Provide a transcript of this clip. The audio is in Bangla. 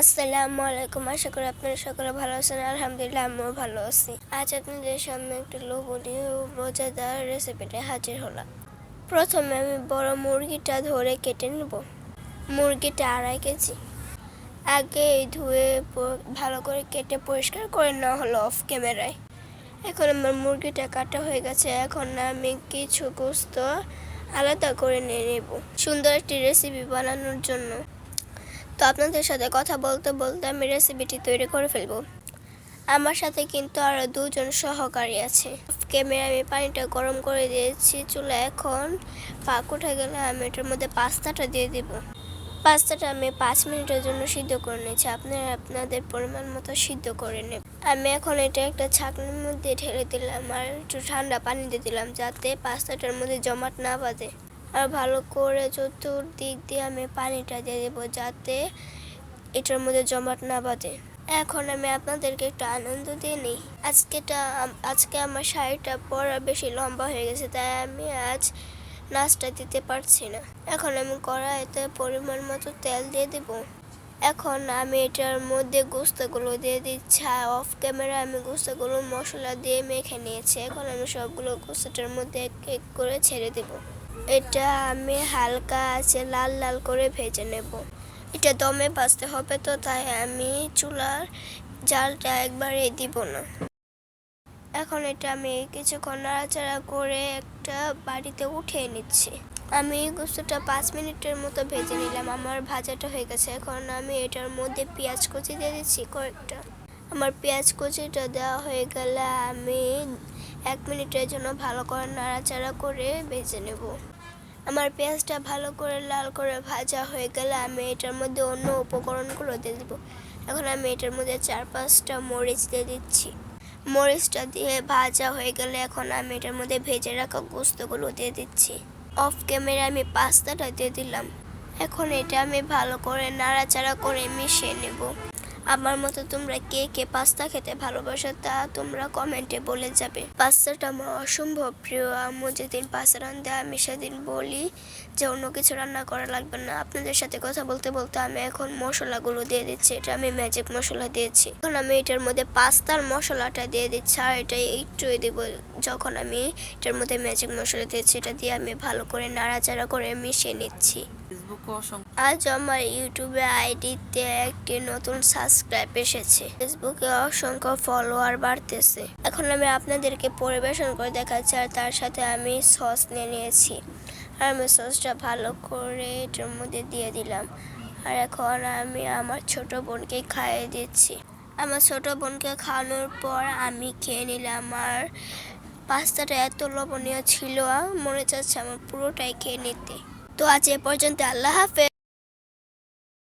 আসসালামু আলাইকুম, আশা করি আপনারা সকলে ভালো আছেন। আলহামদুলিল্লাহ, আমিও ভালো আছি। আজ আপনাদের সামনে একটা লোভনীয়, মজাদার রেসিপিটা হাজির হলাম। প্রথমে আমি বড় মুরগিটা ধরে কেটে নেব। মুরগিটা আড়াই কেজি। আগে ধুয়ে ভালো করে কেটে পরিষ্কার করে নেওয়া হলো অফ ক্যামেরায় এখন আমার মুরগিটা কাটা হয়ে গেছে। এখন আমি কিছু গোস্ত আলাদা করে নিয়ে নেব। সুন্দর একটি রেসিপি বানানোর জন্য। তো আপনাদের সাথে কথা বলতে বলতে আমি রেসিপিটি তৈরি করে ফেলব। আমার সাথে কিন্তু আরও দুজন সহকারী আছে। ক্যামেরা আমি পানিটা গরম করে দিয়েছি, চুলা এখন পাক উঠে গেলে আমি এটার মধ্যে পাস্তাটা দিয়ে দিব। পাস্তাটা আমি পাঁচ মিনিটের জন্য সিদ্ধ করে নিয়েছি। আপনারা আপনাদের পরিমাণ মতো সিদ্ধ করে নেব আমি এখন এটা একটা ছাঁকনির মধ্যে ঢেলে দিলাম আর একটু ঠান্ডা পানি দিয়ে দিলাম যাতে পাস্তাটার মধ্যে জমাট না বাঁধে আর ভালো করে চতুর্দিক দিয়ে আমি পানিটা দিয়ে দেবো যাতে এটার মধ্যে জমাট না বাঁধে। এখন আমি আপনাদেরকে একটু আনন্দ দিয়ে নিই। আজকেটা আজকে আমার শাড়িটা পরা বেশি লম্বা হয়ে গেছে, তাই আমি আজ নাচটা দিতে পারছি না। এখন আমি কড়াইতে পরিমাণ মতো তেল দিয়ে দেব। এখন আমি এটার মধ্যে গোস্তাগুলো দিয়ে দিচ্ছি অফ ক্যামেরা আমি গোস্তাগুলো মশলা দিয়ে মেখে নিয়েছি। এখন আমি সবগুলো গোস্তাটার মধ্যে এক এক করে ছেড়ে দেবো। এটা আমি হালকা আছে, লাল লাল করে ভেজে নেব। এটা দমে ভাজতে হবে তো, তাই আমি চুলার জালটা একবারে দিব না। এখন এটা আমি কিছুক্ষণ নাড়াচাড়া করে একটা বাড়িতে উঠিয়ে নিচ্ছি। আমি গোস্তটা পাঁচ মিনিটের মতো ভেজে নিলাম, আমার ভাজাটা হয়ে গেছে। এখন আমি এটার মধ্যে পেঁয়াজ কুচি দিয়ে দিচ্ছি কয়েকটা। আমার পেঁয়াজ কুচিটা দেওয়া হয়ে গেলে আমি এক মিনিটের জন্য ভালো করে নাড়াচাড়া করে ভেজে নেব। আমার পেঁয়াজটা ভালো করে লাল করে ভাজা হয়ে গেলে আমি এটার মধ্যে অন্য উপকরণগুলো দিয়ে দেবো। এখন আমি এটার মধ্যে চার পাঁচটা মরিচ দিয়ে দিচ্ছি। মরিচটা দিয়ে ভাজা হয়ে গেলে এখন আমি এটার মধ্যে ভেজে রাখা গোস্তগুলো দিয়ে দিচ্ছি। অফ ক্যামেরা আমি পাস্তাটা দিয়ে দিলাম। এখন এটা আমি ভালো করে নাড়াচাড়া করে মিশিয়ে নেব। আমার মতো তোমরা কে কে পাস্তা খেতে ভালোবাসো তা তোমরা কমেন্টে বলে যাবে। পাস্তাটা আমার অসম্ভব প্রিয়। আম্মু যেদিন পাস্তা রান্ধে আমি সেদিন বলি যে অন্য কিছু রান্না করা লাগবে না। আপনাদের সাথে কথা বলতে বলতে আমি এখন মশলাগুলো দিয়ে দিচ্ছি। এটা আমি ম্যাজিক মশলা দিয়েছি। এখন আমি এটার মধ্যে পাস্তার মশলাটা দিয়ে দিচ্ছি। আর এটা একটুই দেব যখন আমি এটার মধ্যে ম্যাজিক মশলা দিয়েছি এটা দিয়ে আমি ভালো করে নাড়াচাড়া করে মিশিয়ে নিচ্ছি। আজ আমার ইউটিউবে আইডিতে একটি নতুন সাবস্ক্রাইব এসেছে। ফেসবুকে অসংখ্য ফলোয়ার বাড়তেছে। এখন আমি আপনাদেরকে পরিবেশন করে দেখাচ্ছি আর তার সাথে আমি সস নিয়ে নিয়েছি। আর আমি সসটা ভালো করে এটার মধ্যে দিয়ে দিলাম। আর এখন আমি আমার ছোট বোনকে খাইয়ে দিচ্ছি। আমার ছোট বোনকে খাওয়ানোর পর আমি খেয়ে নিলাম আর পাস্তাটা এত লবণীয় ছিল, মনে চাচ্ছে আমার পুরোটাই খেয়ে নিতে। তো আজ এ পর্যন্ত আল্লাহ হাফেজ।